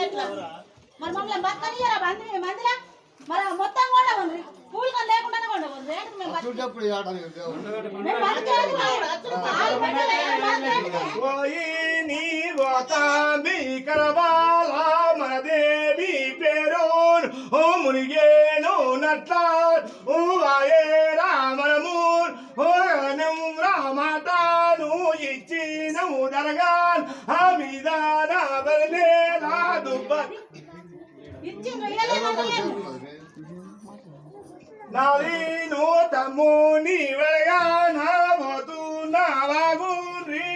మరి మమ్మల్ని బతకనియరా మంది మందిరా మరి మొత్తం కూడా ఉంది పూలు కానీ లేకుండానే కూడా ఉంది రేటు మేము బతక- చూసేప్పుడు ఈ ఆట అనేది. మేము బతికేది కాదు. ఆలు పెట్టలే, బతికేది కాదు. పోయి నీ గోతాంబి కరబాల మన దేవి పేరు ఓ మునిగేను నట్ల ఓ వాయే రామనము ఓ గగనం రామటాను ఇచ్చినము దరగాన్ ఆ మీద నా బదిలేలా దుబ్బ ఇచ్చిండ్రు, ఇయ్యలేదు, ఇయ్యలేదు. నాదీను తమ్ముని వెడగా నా పోతు నా బాగు రీ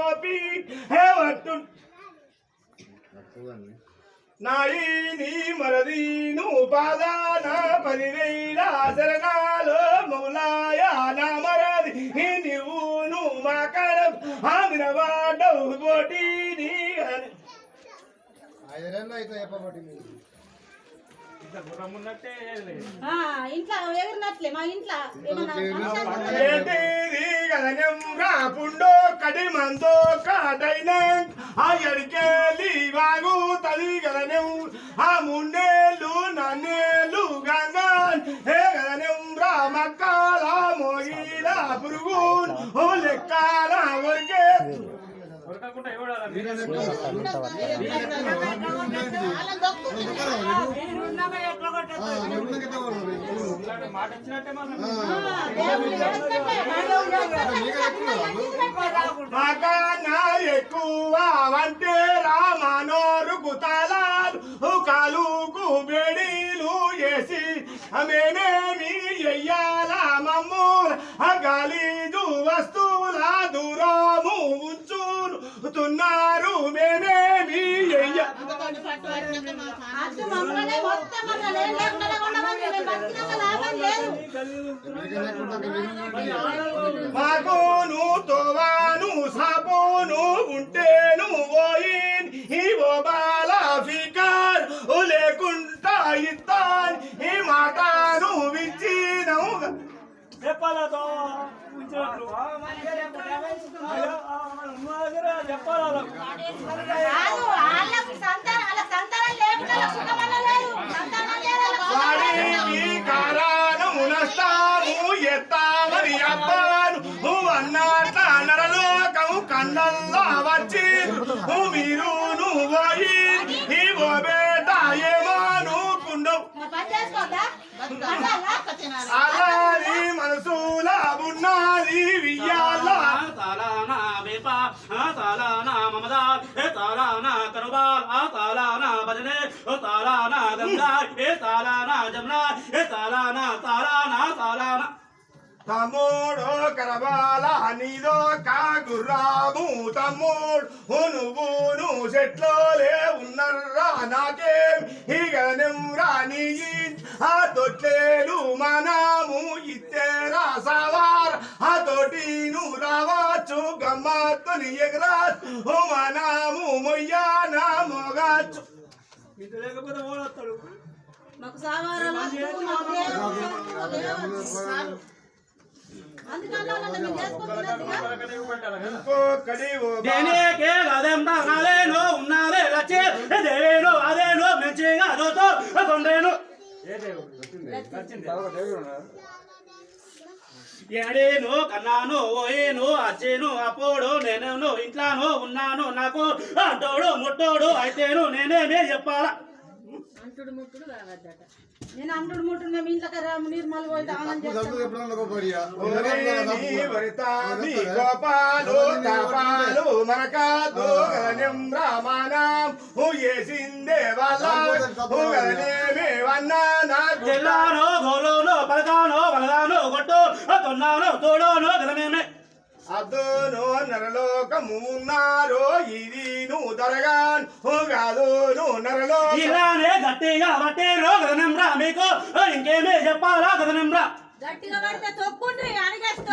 ఓపి హే వట్టు నాయి నీ మరదీను పాదాన పదివేల శరణాలు మౌలాయ నా మరది నువ్వును మా కడం ఆదిన వాడవు పోటీ ఐదేళ్ళు అయితే చెప్పబట్టి ఇంట్లో ఎగిరినట్లే మా ఇంట్లో రాపుండో కడి మందో కాటైన ఆ ఎడికేలి వాగు తది ఆ మూడేళ్ళు నన్నేళ్ళు గంగాన్ హే గగనం రామక్కాల మోగిల పురుగు ఓ లెక్కాల ఒరికే మీరే లెక్క. ఆ, ఎవరిని గిట్ట కొడరు. ఆ, దేవుడు చేసినట్లే, మా దేవుడు చేసినట్లే. మీరే లెక్క. మగన ఎక్కువ అంటే రామానోరు తలాలు కాలుకు బెడీలు వేసి మేమేమి ఎయ్యాల మమ్ము గాలి మాకోను తోవాను సాపోను ఉంటేను ఓయిన్. ఈ బాల ఫికర్ లేకుంటా ఇత్తాన్ ఈ మాటను విచ్చినవు చెప్పాలతో చెప్పాలి కారాను నష్టాము ఎత్తామని అబ్బాను. అన్నట్ల నరలోకం కన్నల్లా వచ్చి మీరు అలాది మనసుల ఉన్నది వియ్యాల. తాలానా బేపా తాలానా మమదాల్ ఏ తాలానా కరుబాల్ ఆ తాలానా భజనే ఓ తాలానా గంగా ఏ తాలానా జమునా ఏ తాలానా తాలానా తాలానా తమ్ముడు కరబాల నీదో కాగుర్రాము తమ్ముడు నువ్వును చెట్లోలే ఉన్నర్రా నాకేం ఇగనం రాని ఆ తొట్లేలు మనము ఇత్తేరా సవార్ ఆ తోటి నువ్వు రావచ్చు గమ్మత్తుని ఎగరా ఓ మనము మొయ్యాన మొగచ్చు ఇంత లేకపోతే ఓడొస్తాడు మాకు బా- దేనికే అదెంత నాలేను ఉన్నాలే లచ్చే దేవేను అదేను మెచ్చిగా అదోతో కొండేను. ఏడేను కన్నాను ఓయేను అచ్చేను అపోడు నేనేను ఇంట్లాను ఉన్నాను నాకు అంటోడు ముట్టోడు అయితేను నేనేమే చెప్పాలా? నేను అంటుడు ముట్టుడు మేము ఇంట్లోకి రా నిర్మల్ పోయి తాగని చెప్తాను చదువు ఎప్పుడన్నా ఒక పడియా. ఒరేని వరితామి గోపాలు తాపాలు మనకాదు గగనం రామానాం హుయేసిందే వాళ్ళ హుగనేమే వన్నా నా జిల్లాను గోలోను పలకాను కొట్టు తొన్నాను తోడోను గదమేమే అద్దోను నరలోకము ఉన్నారో ఇది నువ్వు దొరగాన్. హుగాదును నరలోక. ఇలానే గట్టిగా పట్టేరో గదనం రా మీకు. ఇంకేమే చెప్పాలా గదనం రా. గట్టిగా పడితే తొక్కుండ్రి అనిగేస్తూ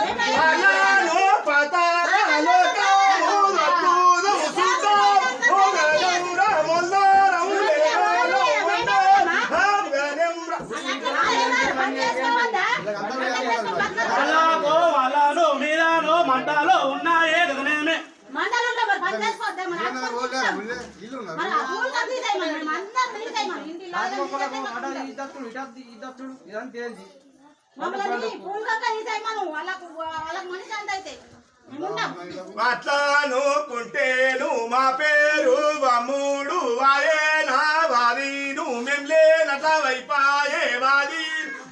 కుంటేను మా పేరు వమ్ముడు వాయే నా వాదీను. మేం లేనట వైపాయే వాది.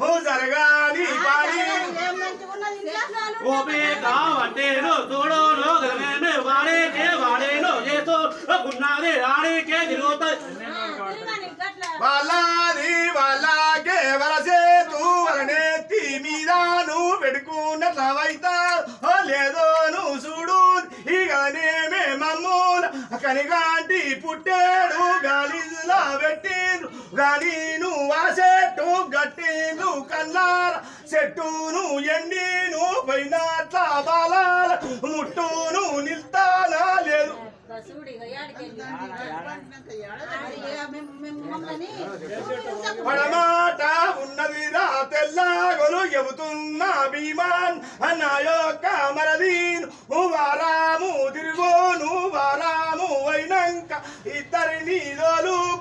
ఓ జరగాని పాడి ఏం మంచిగా ఉన్నది ఇంట్లో? ఉన్నది ఆడేకే తిరుగుతాయి వాళ్ళది వాళ్ళకే వరసేతు వరనెత్తి మీదాను పెట్టుకున్నట్లవైతా ఓ లేదో నువ్వు చూడు ఇకనేమే మమ్మూల కనిగాంటి పుట్టేడు గాలిలా పెట్టిండ్రు. గాలి నువ్వు ఆ చెట్టు గట్టిండ్రు కల్లార చెట్టును ఎండిను పోయినట్ల బాలాల. ముట్టును నిల్తానా. పడమాట ఉన్నదిరా తెల్లగొలు చెబుతున్న భీమాన్ అన్న యొక్క మరదీన్ వారాము తిరుగును వారాము అయినాక ఇద్దరిని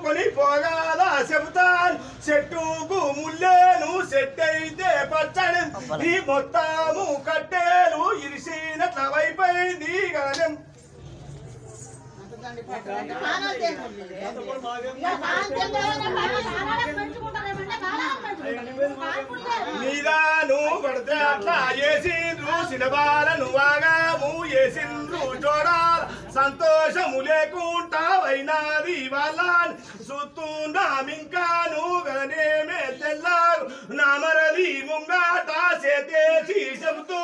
కొని పోగాదా చెబుతాను. చెట్టుకు ముల్లేను సెట్ అయితే పచ్చడి ఈ మొత్తము కట్టేలు ఇరిసినట్ల వైపోయింది గగనం. పుట్టారు. నీదాను పడితే అట్లా చేసిండ్రు సినబాలను వాగాము చేసిండ్రు చూడాలి సంతోషము లేకుండా అయినాది వాళ్ళ సుత్తున్నామింకాను గనేమే తెల్లారు. నామరది ముంగాట చేతేసి చెబుతూ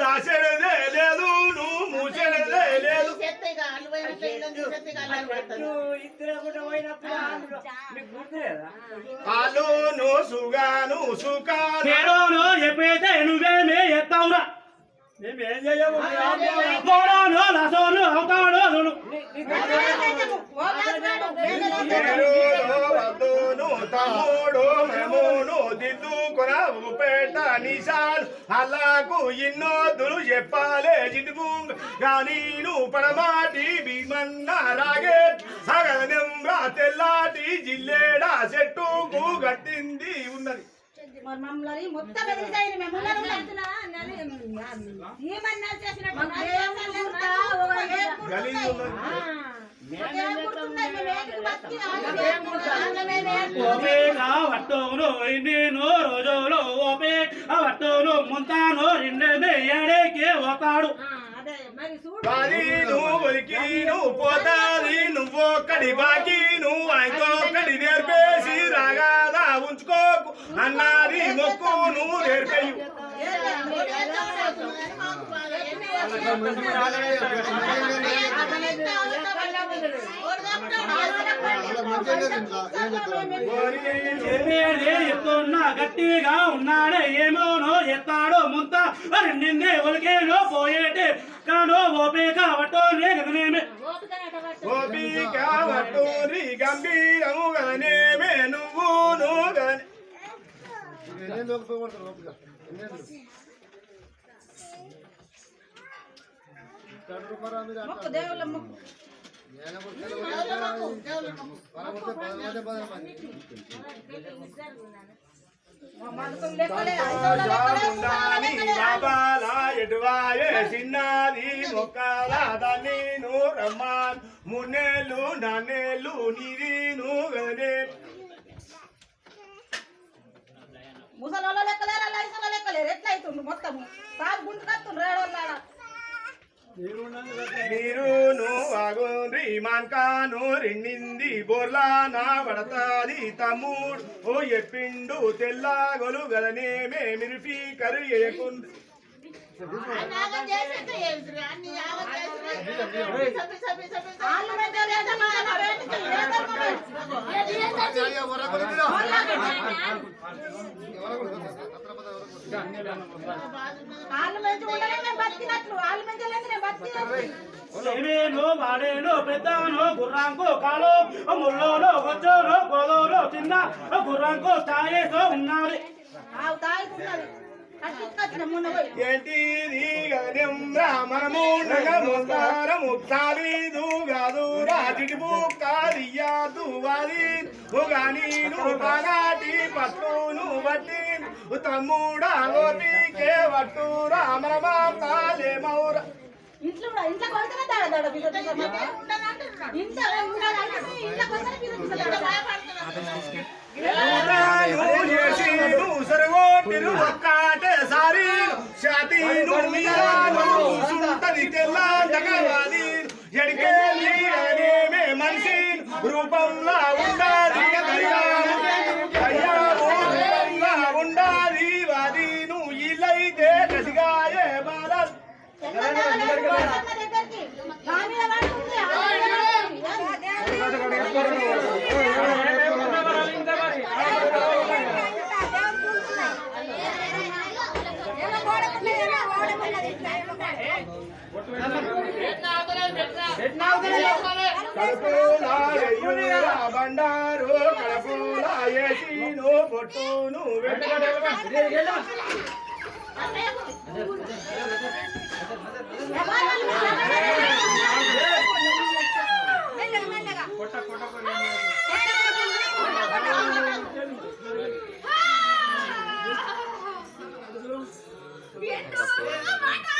దాసెడదే లేదు నువ్వు మూచెడదే లేదు ఆలోను సుగాను సుఖాను. చెప్పేదే నువ్వేమే ఎత్తావురా. లసోను ఓ రాజుగాడు, వేదలో ఏరులో వద్దును తమ్ముడు మెమును దిద్దుకున ఉపేట నిశాల్. అలాకు ఇన్నోదులు చెప్పాలే జిడుగు కానీ నువ్వు పడమాటి భీమన్న రాగే. సగనంగా తెల్లాటి జిల్లేడా చెట్టుకు గట్టింది ఉన్నది. మమ్మల్ని మొత్తం ఎదిరిసాయి మేము ఉన్నాం, ఉన్నాం. మాకు ఏం గుర్తా, ఓ ఏం గలీజ్ గుర్తున్నాయి? ఉన్నది మాకు ఏం గుర్తున్నాయి? మేము ఏంటికి బతికి వాళ్ళకి ఏం గుర్తా? వాళ్ళమేం ఏం ఓపేక వట్టును నేను రోజులు ఓపేక వట్టును ముంతాను ఏడేకే ఒకడు నువ్వు పోతాది నువ్వొక్కడి బాకీ నువ్వు ఆయనకొక్కడి నేర్పేసి రాగాదా పుచ్చుకోకు అన్నారి మొక్కు నువ్వు నేర్పేయు. చెప్తున్నా గట్టిగా ఉన్నాడే ఏమోనో ఎత్తాడో ముంత. నిందే ఒలికేనో పోయేటే కానో ఓపేక వట్టోనే బాబాల ఎటువాయే చిన్నది మొక్కల దాన్ని నువ్వు రమ్మాన్ మున్నేళ్ళు నాన్నేళ్ళు నీది ముసలోళ్ళ లెక్కలేరు? అలా ఐసోళ్ళ లెక్కలేరు? ఎట్లా అవుతుండ్రు మొత్తము? సాగు గుంటు కత్తుండ్రు ఏడోళ్ళ మీరు నువ్వు ఆగోండ్రి మాన్కాను రెండింది బోర్లా నా పడతాది తమ్ముడు. ఓ ఎప్పిండు తెల్లాగొలు గదనేమే మిరిపి కరు ఏకుండ్రి వాళ్ళు పెద్దోళ్ళు ఏదో మన వేటికి వాడేనో పెద్దనో గుర్రాంకో కాలో ముల్లోనో చిన్న గుర్రాంకో తాయేసో ఉన్నది తాగుతున్నది కట్టించుకొచ్చిన మొన్న పోయి ఏంటిది గగనం రామనము ఉగానీను బాగాటి పట్టును బట్టి తమ్ముడా ఇంట్లో ఇంట్లో కొడుకునే దాడ దాడ ఇంట్లో ఇంట్లో ఉంటది తెల్ల సుంటది బండారు కడుపులా పొట్టును యమే దేగాలం రానా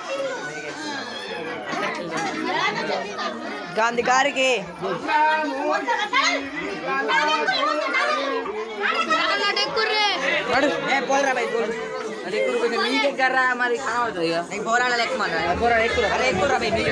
గాంధీ గారికి. నడు. ఏ పోదురా బై పోదు అది ఎక్కువ కొంచెం మీకు ఎక్కర్రా మరి? కనబడుతుంది ఇక పోరాడ లెక్క మన పోరాడ ఎక్కువ. అరే ఎక్కువ బై మీకు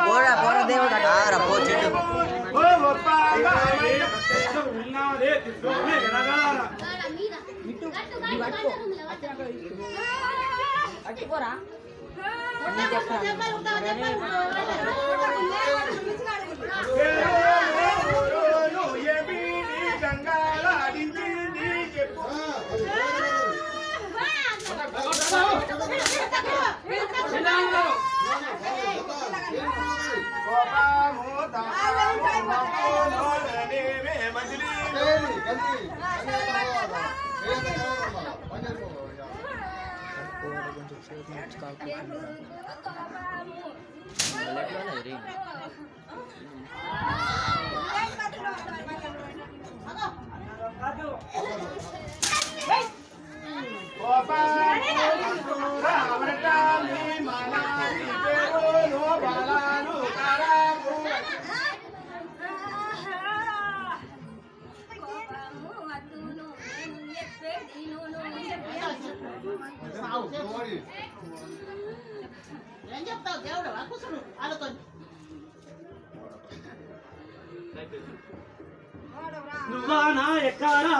పోరా పోరా దేవుడు రా పో చెట్టు ఉన్నాదే Let's go,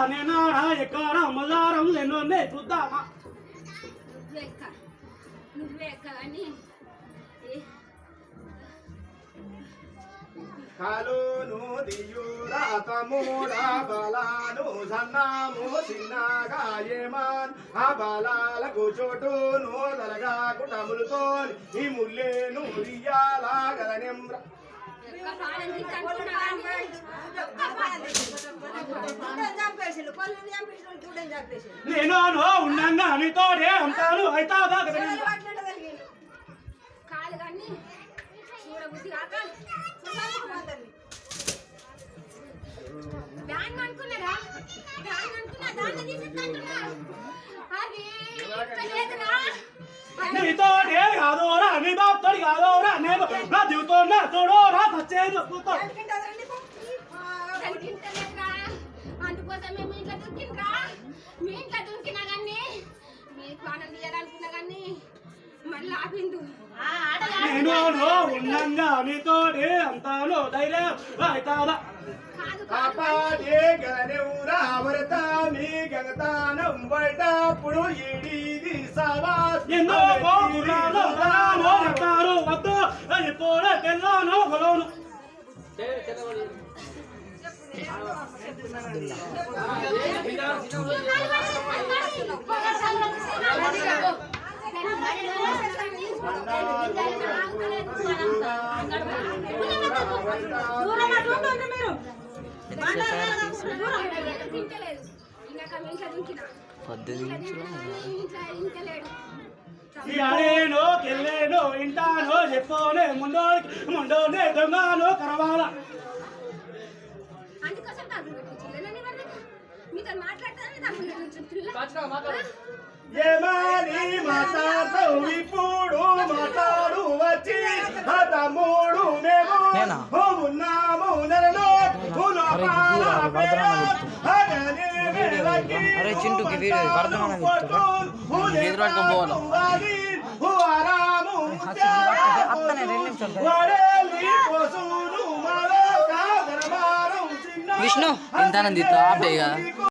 నేనాడా ఎక్కారా మల్లారం ఎన్నోనే చూద్దామా నువ్వెక్క నువ్వెక్క అని. కాలును దియురా తమ్ముడా బలాను సన్నాము చిన్నగా ఏమాన్ ఆ బలాలకు చోటును తలగా కుటములతో ఈ ముల్లేను రియాలా గదనెంబ్ర నేను ఉండంగా నీతోనే ఉంటాను అవుతాదా పట్టినట్టు కలిగిండు కాదు కానీ చూడబుద్ధి కాక పోతుంది. దాన్ని అనుకున్నారా దాన్ని అనుకున్నా దాన్ని తీసేస్తా అది ఇక్కడ లేదురా అది నీతోనే కాదోరా నీ బాబుతో కాదోరా నేను నా జీవితం చూడోరా వచ్చేది ఎందుకంటే నీకు దొరికింటలేదురా అందుకోసం ఇంట్లో దొరికిండ్రా మీ ఇంట్లో కానీ మీ ప్రాణం తీయాలనుకున్నా కానీ మళ్ళీ ఆపిండు నేను ఉండంగా అంతాను ధైర్యం అవుతాదా కాదు కాదు కాపాడే గనెవురా అవరత మీ గగతానం బయటప్పుడు ఈడీది సవాస్ ఎన్నో గోపురాలు రాను చెప్తారు వద్దు తెల్లాను దూరం అటు ఉండండి మీరు ఇంకా మీ ఇంటలేడు ఇయాడేనో కెళ్ళేనో ఇంటానో చెప్తానే ముందో దొంగనో కరవాల. ఏమని మాట్లాడతావు ఇప్పుడు మాట్లాడు వచ్చి ఆ తమ్ముడు మేము ఉన్నాము నెలలో అరే చింటూకి వీడియో వర్ధమాన ఎదురు పట్టుకొని పోవాలి. అత్తనే రెండు నిమిషాలు విష్ణు ఇంతానంది ఆప్ కదా